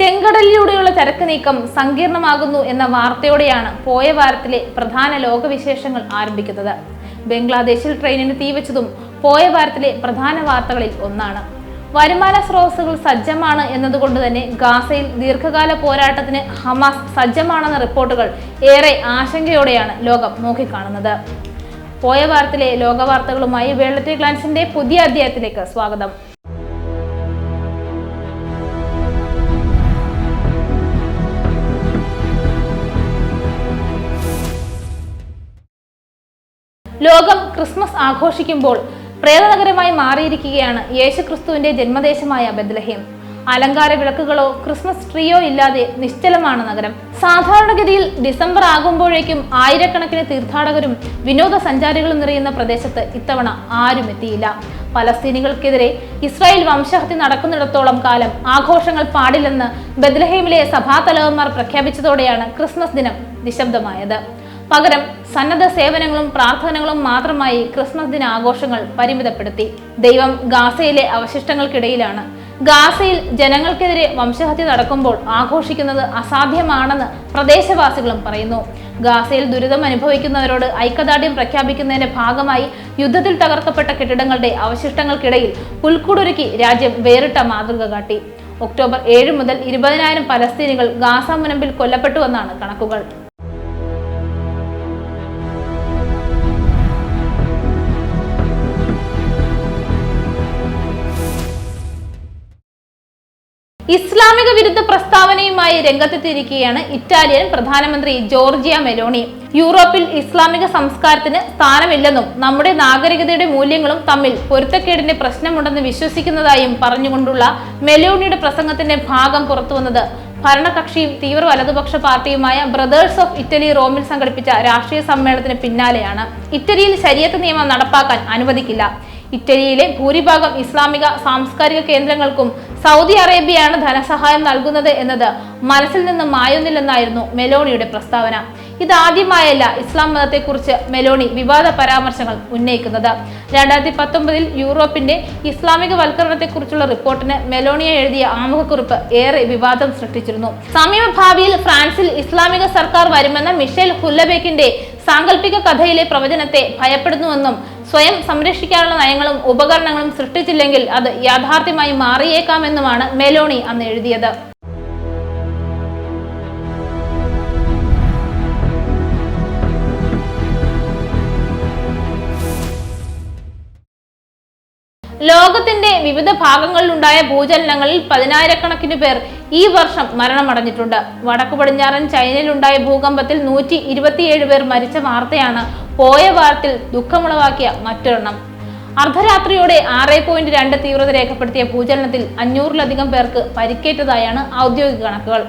ചെങ്കടലിലൂടെയുള്ള ചരക്ക് നീക്കം സങ്കീർണമാകുന്നു എന്ന വാർത്തയോടെയാണ് പോയ വാരത്തിലെ പ്രധാന ലോകവിശേഷങ്ങൾ ആരംഭിക്കുന്നത്. ബംഗ്ലാദേശിൽ ട്രെയിനിന് തീവച്ചതും പോയ വാരത്തിലെ പ്രധാന വാർത്തകളിൽ ഒന്നാണ്. വരുമാന സ്രോതസ്സുകൾ സജ്ജമാണ് എന്നതുകൊണ്ട് തന്നെ ഗാസയിൽ ദീർഘകാല പോരാട്ടത്തിന് ഹമാസ് സജ്ജമാണെന്ന റിപ്പോർട്ടുകൾ ഏറെ ആശങ്കയോടെയാണ് ലോകം നോക്കിക്കാണുന്നത്. പോയ വാരത്തിലെ ലോകവാർത്തകളുമായി വേൾഡ് ഗ്ലാൻസിന്റെ പുതിയ അധ്യായത്തിലേക്ക് സ്വാഗതം. ലോകം ക്രിസ്മസ് ആഘോഷിക്കുമ്പോൾ പ്രേതനഗരമായി മാറിയിരിക്കുകയാണ് യേശുക്രിസ്തുവിന്റെ ജന്മദേശമായ ബദ്ലഹേം അലങ്കാര വിളക്കുകളോ ക്രിസ്മസ് ട്രീയോ ഇല്ലാതെ നിശ്ചലമാണ് നഗരം. സാധാരണഗതിയിൽ ഡിസംബർ ആകുമ്പോഴേക്കും ആയിരക്കണക്കിന് തീർത്ഥാടകരും വിനോദസഞ്ചാരികളും നിറയുന്ന പ്രദേശത്ത് ഇത്തവണ ആരും എത്തിയില്ല. പലസ്തീനികൾക്കെതിരെ ഇസ്രായേൽ വംശഹത്യ നടക്കുന്നിടത്തോളം കാലം ആഘോഷങ്ങൾ പാടില്ലെന്ന് ബദ്ലഹേമിലെ സഭാതലവന്മാർ പ്രഖ്യാപിച്ചതോടെയാണ് ക്രിസ്മസ് ദിനം നിശബ്ദമായത്. പകരം സന്നദ്ധ സേവനങ്ങളും പ്രാർത്ഥനകളും മാത്രമായി ക്രിസ്മസ് ദിന ആഘോഷങ്ങൾ പരിമിതപ്പെടുത്തി. ദൈവം ഗാസയിലെ അവശിഷ്ടങ്ങൾക്കിടയിലാണ്. ഗാസയിൽ ജനങ്ങൾക്കെതിരെ വംശഹത്യ നടക്കുമ്പോൾ ആഘോഷിക്കുന്നത് അസാധ്യമാണെന്ന് പ്രദേശവാസികളും പറയുന്നു. ഗാസയിൽ ദുരിതം അനുഭവിക്കുന്നവരോട് ഐക്യദാർഢ്യം പ്രഖ്യാപിക്കുന്നതിന്റെ ഭാഗമായി യുദ്ധത്തിൽ തകർക്കപ്പെട്ട കെട്ടിടങ്ങളുടെ അവശിഷ്ടങ്ങൾക്കിടയിൽ പുൽക്കൂടൊരുക്കി രാജ്യം വേറിട്ട മാതൃക കാട്ടി. ഒക്ടോബർ ഏഴ് മുതൽ ഇരുപതിനായിരം പലസ്തീനികൾ ഗാസ മുനമ്പിൽ കൊല്ലപ്പെട്ടുവെന്നാണ് കണക്കുകൾ. ഇസ്ലാമിക വിരുദ്ധ പ്രസ്താവനയുമായി രംഗത്തെത്തിയിരിക്കുകയാണ് ഇറ്റാലിയൻ പ്രധാനമന്ത്രി ജോർജിയ മെലോണി. യൂറോപ്പിൽ ഇസ്ലാമിക സംസ്കാരത്തിന് സ്ഥാനമില്ലെന്നും നമ്മുടെ നാഗരികതയുടെ മൂല്യങ്ങളും തമ്മിൽ പൊരുത്തക്കേടിന്റെ പ്രശ്നമുണ്ടെന്ന് വിശ്വസിക്കുന്നതായും പറഞ്ഞുകൊണ്ടുള്ള മെലോണിയുടെ പ്രസംഗത്തിന്റെ ഭാഗം പുറത്തുവന്നത്. ഭരണകക്ഷിയും തീവ്ര വലതുപക്ഷ പാർട്ടിയുമായ ബ്രദേഴ്സ് ഓഫ് ഇറ്റലി റോമിൽ സംഘടിപ്പിച്ച രാഷ്ട്രീയ സമ്മേളനത്തിന് പിന്നാലെയാണ്. ഇറ്റലിയിൽ ശരീരത്ത് നിയമം നടപ്പാക്കാൻ അനുവദിക്കില്ല. ഇറ്റലിയിലെ ഭൂരിഭാഗം ഇസ്ലാമിക സാംസ്കാരിക കേന്ദ്രങ്ങൾക്കും സൗദി അറേബ്യയാണ് ധനസഹായം നൽകുന്നത് എന്നത് മനസ്സിൽ നിന്ന് മായുന്നില്ലെന്നായിരുന്നു മെലോണിയുടെ പ്രസ്താവന. ഇതാദ്യമായല്ല ഇസ്ലാം മതത്തെക്കുറിച്ച് മെലോണി വിവാദ പരാമർശങ്ങൾ ഉന്നയിക്കുന്നത്. രണ്ടായിരത്തി പത്തൊമ്പതിൽ യൂറോപ്പിന്റെ ഇസ്ലാമിക വൽക്കരണത്തെക്കുറിച്ചുള്ള റിപ്പോർട്ടിന് മെലോണിയ എഴുതിയ ആമുഖക്കുറിപ്പ് ഏറെ വിവാദം സൃഷ്ടിച്ചിരുന്നു. സമീപ ഭാവിയിൽ ഫ്രാൻസിൽ ഇസ്ലാമിക സർക്കാർ വരുമെന്ന മിഷേൽ ഹുല്ലബേക്കിന്റെ സാങ്കല്പിക കഥയിലെ പ്രവചനത്തെ ഭയപ്പെടുന്നുവെന്നും സ്വയം സംരക്ഷിക്കാനുള്ള നയങ്ങളും ഉപകരണങ്ങളും സൃഷ്ടിച്ചില്ലെങ്കിൽ അത് യാഥാർത്ഥ്യമായി മാറിയേക്കാമെന്നുമാണ് മെലോണി അന്ന് എഴുതിയത്. ലോകത്തിന്റെ വിവിധ ഭാഗങ്ങളിലുണ്ടായ ഭൂചലനങ്ങളിൽ പതിനായിരക്കണക്കിന് പേർ ഈ വർഷം മരണമടഞ്ഞിട്ടുണ്ട്. വടക്കു പടിഞ്ഞാറൻ ചൈനയിലുണ്ടായ ഭൂകമ്പത്തിൽ നൂറ്റി ഇരുപത്തിയേഴ് പേർ മരിച്ച വാർത്തയാണ് പോയ വാർത്തിൽ ദുഃഖമുളവാക്കിയ മറ്റൊരെണ്ണം. അർദ്ധരാത്രിയോടെ ആറ് പോയിന്റ് രണ്ട് തീവ്രത രേഖപ്പെടുത്തിയ ഭൂചലനത്തിൽ അഞ്ഞൂറിലധികം പേർക്ക് പരിക്കേറ്റതായാണ് ഔദ്യോഗിക കണക്കുകൾ.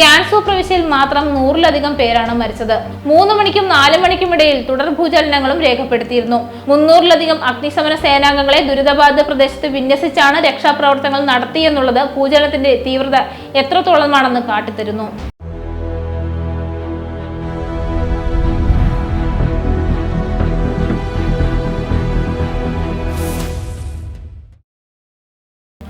ഗാൻസു പ്രവിശ്യയിൽ മാത്രം നൂറിലധികം പേരാണ് മരിച്ചത്. മൂന്ന് മണിക്കും നാല് മണിക്കും ഇടയിൽ തുടർ ഭൂചലനങ്ങളും രേഖപ്പെടുത്തിയിരുന്നു. മുന്നൂറിലധികം അഗ്നിശമന സേനാംഗങ്ങളെ ദുരിതബാധിത പ്രദേശത്ത് വിന്യസിച്ചാണ് രക്ഷാപ്രവർത്തനങ്ങൾ നടത്തിയെന്നുള്ളത് ഭൂചലനത്തിന്റെ തീവ്രത എത്രത്തോളമാണെന്ന് കാട്ടിത്തരുന്നു.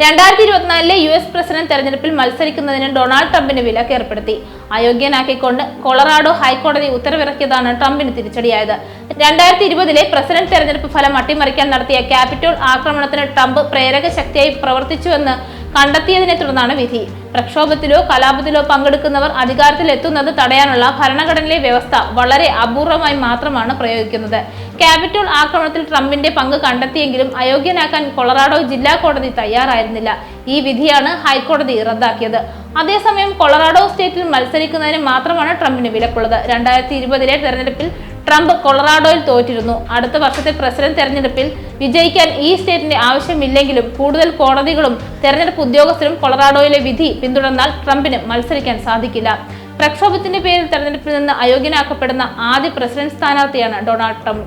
രണ്ടായിരത്തി ഇരുപത്തിനാലിലെ യു എസ് പ്രസിഡന്റ് തെരഞ്ഞെടുപ്പിൽ മത്സരിക്കുന്നതിന് ഡൊണാൾഡ് ട്രംപിന് വിലക്ക് ഏർപ്പെടുത്തി അയോഗ്യനാക്കിക്കൊണ്ട് കൊളറാഡോ ഹൈക്കോടതി ഉത്തരവിറക്കിയതാണ് ട്രംപിന് തിരിച്ചടിയായത്. രണ്ടായിരത്തി ഇരുപതിലെ പ്രസിഡന്റ് തെരഞ്ഞെടുപ്പ് ഫലം അട്ടിമറിക്കാൻ നടത്തിയ ക്യാപിറ്റോൾ ആക്രമണത്തിന് ട്രംപ് പ്രേരക ശക്തിയായി പ്രവർത്തിച്ചുവെന്ന് കണ്ടെത്തിയതിനെ തുടർന്നാണ് വിധി. പ്രക്ഷോഭത്തിലോ കലാപത്തിലോ പങ്കെടുക്കുന്നവർ അധികാരത്തിൽ എത്തുന്നത് തടയാനുള്ള ഭരണഘടനയിലെ വ്യവസ്ഥ വളരെ അപൂർവമായി മാത്രമാണ് പ്രയോഗിക്കുന്നത്. ക്യാപിറ്റോൾ ആക്രമണത്തിൽ ട്രംപിന്റെ പങ്ക് കണ്ടെത്തിയെങ്കിലും അയോഗ്യനാക്കാൻ കൊളറാഡോ ജില്ലാ കോടതി തയ്യാറായിരുന്നില്ല. ഈ വിധിയാണ് ഹൈക്കോടതി റദ്ദാക്കിയത്. അതേസമയം കൊളറാഡോ സ്റ്റേറ്റിൽ മത്സരിക്കുന്നതിന് മാത്രമാണ് ട്രംപിന് വിലക്കുള്ളത്. രണ്ടായിരത്തി ഇരുപതിലെ തെരഞ്ഞെടുപ്പിൽ ട്രംപ് കൊളറാഡോയിൽ തോറ്റിരുന്നു. അടുത്ത വർഷത്തെ പ്രസിഡന്റ് തെരഞ്ഞെടുപ്പിൽ വിജയിക്കാൻ ഈ സ്റ്റേറ്റിന്റെ ആവശ്യമില്ലെങ്കിലും കൂടുതൽ കോടതികളും തെരഞ്ഞെടുപ്പ് ഉദ്യോഗസ്ഥരും കൊളറാഡോയിലെ വിധി പിന്തുടർന്നാൽ ട്രംപിന് മത്സരിക്കാൻ സാധിക്കില്ല. പ്രക്ഷോഭത്തിന്റെ പേരിൽ തെരഞ്ഞെടുപ്പിൽ നിന്ന് അയോഗ്യനാക്കപ്പെടുന്ന ആദ്യ പ്രസിഡന്റ് സ്ഥാനാർത്ഥിയാണ് ഡൊണാൾഡ് ട്രംപ്.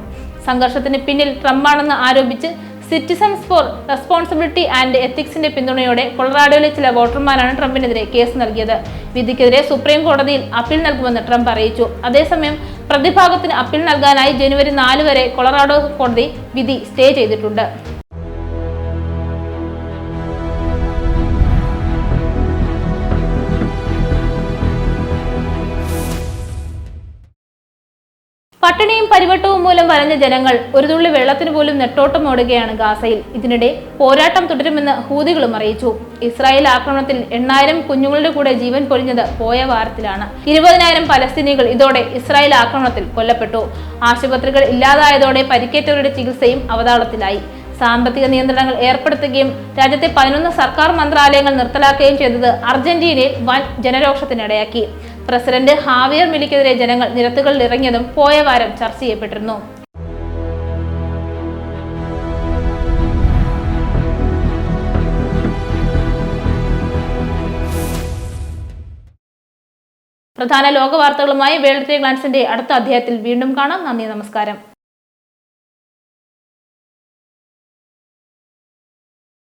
സംഘർഷത്തിന് പിന്നിൽ ട്രംപാണെന്ന് ആരോപിച്ച് സിറ്റിസൺസ് ഫോർ റെസ്പോൺസിബിലിറ്റി ആൻഡ് എത്തിക്സിന്റെ പിന്തുണയോടെ കൊളറാഡോയിലെ ചില വോട്ടർമാരാണ് ട്രംപിനെതിരെ കേസ് നൽകിയത്. വിധിക്കെതിരെ സുപ്രീം കോടതിയിൽ അപ്പീൽ നൽകുമെന്ന് ട്രംപ് അറിയിച്ചു. അതേസമയം പ്രതിഭാഗത്തിന് അപ്പീൽ നൽകാനായി ജനുവരി നാല് വരെ കൊളറാഡോ കോടതി വിധി സ്റ്റേ ചെയ്തിട്ടുണ്ട്. പട്ടിണിയും പരിവട്ടവും മൂലം വലഞ്ഞ ജനങ്ങൾ ഒരു തുള്ളി വെള്ളത്തിന് പോലും നെട്ടോട്ടം ഓടുകയാണ് ഗാസയിൽ. ഇതിനിടെ പോരാട്ടം തുടരുമെന്ന് ഹൂതികളും അറിയിച്ചു. ഇസ്രായേൽ ആക്രമണത്തിൽ എണ്ണായിരം കുഞ്ഞുങ്ങളുടെ കൂടെ ജീവൻ പൊലിഞ്ഞത് പോയ വാരത്തിലാണ്. ഇരുപതിനായിരം പലസ്തീനികൾ ഇതോടെ ഇസ്രായേൽ ആക്രമണത്തിൽ കൊല്ലപ്പെട്ടു. ആശുപത്രികൾ ഇല്ലാതായതോടെ പരിക്കേറ്റവരുടെ ചികിത്സയും അവതാളത്തിലായി. സാമ്പത്തിക നിയന്ത്രണങ്ങൾ ഏർപ്പെടുത്തുകയും രാജ്യത്തെ പതിനൊന്ന് സർക്കാർ മന്ത്രാലയങ്ങൾ നിർത്തലാക്കുകയും ചെയ്തത് അർജന്റീനയിൽ വൻ ജനരോഷത്തിനിടയാക്കി. പ്രസിഡന്റ് ഹാവിയർ മിലിക്കെതിരെ ജനങ്ങൾ നിരത്തുകളിൽ ഇറങ്ങിയതും പോയ വാരം ചർച്ച ചെയ്യപ്പെട്ടിരുന്നു. പ്രധാന ലോക വാർത്തകളുമായി വേൾഡ് ഗ്ലാൻസിന്റെ അടുത്ത അധ്യായത്തിൽ വീണ്ടും കാണാം. നന്ദി നമസ്കാരം.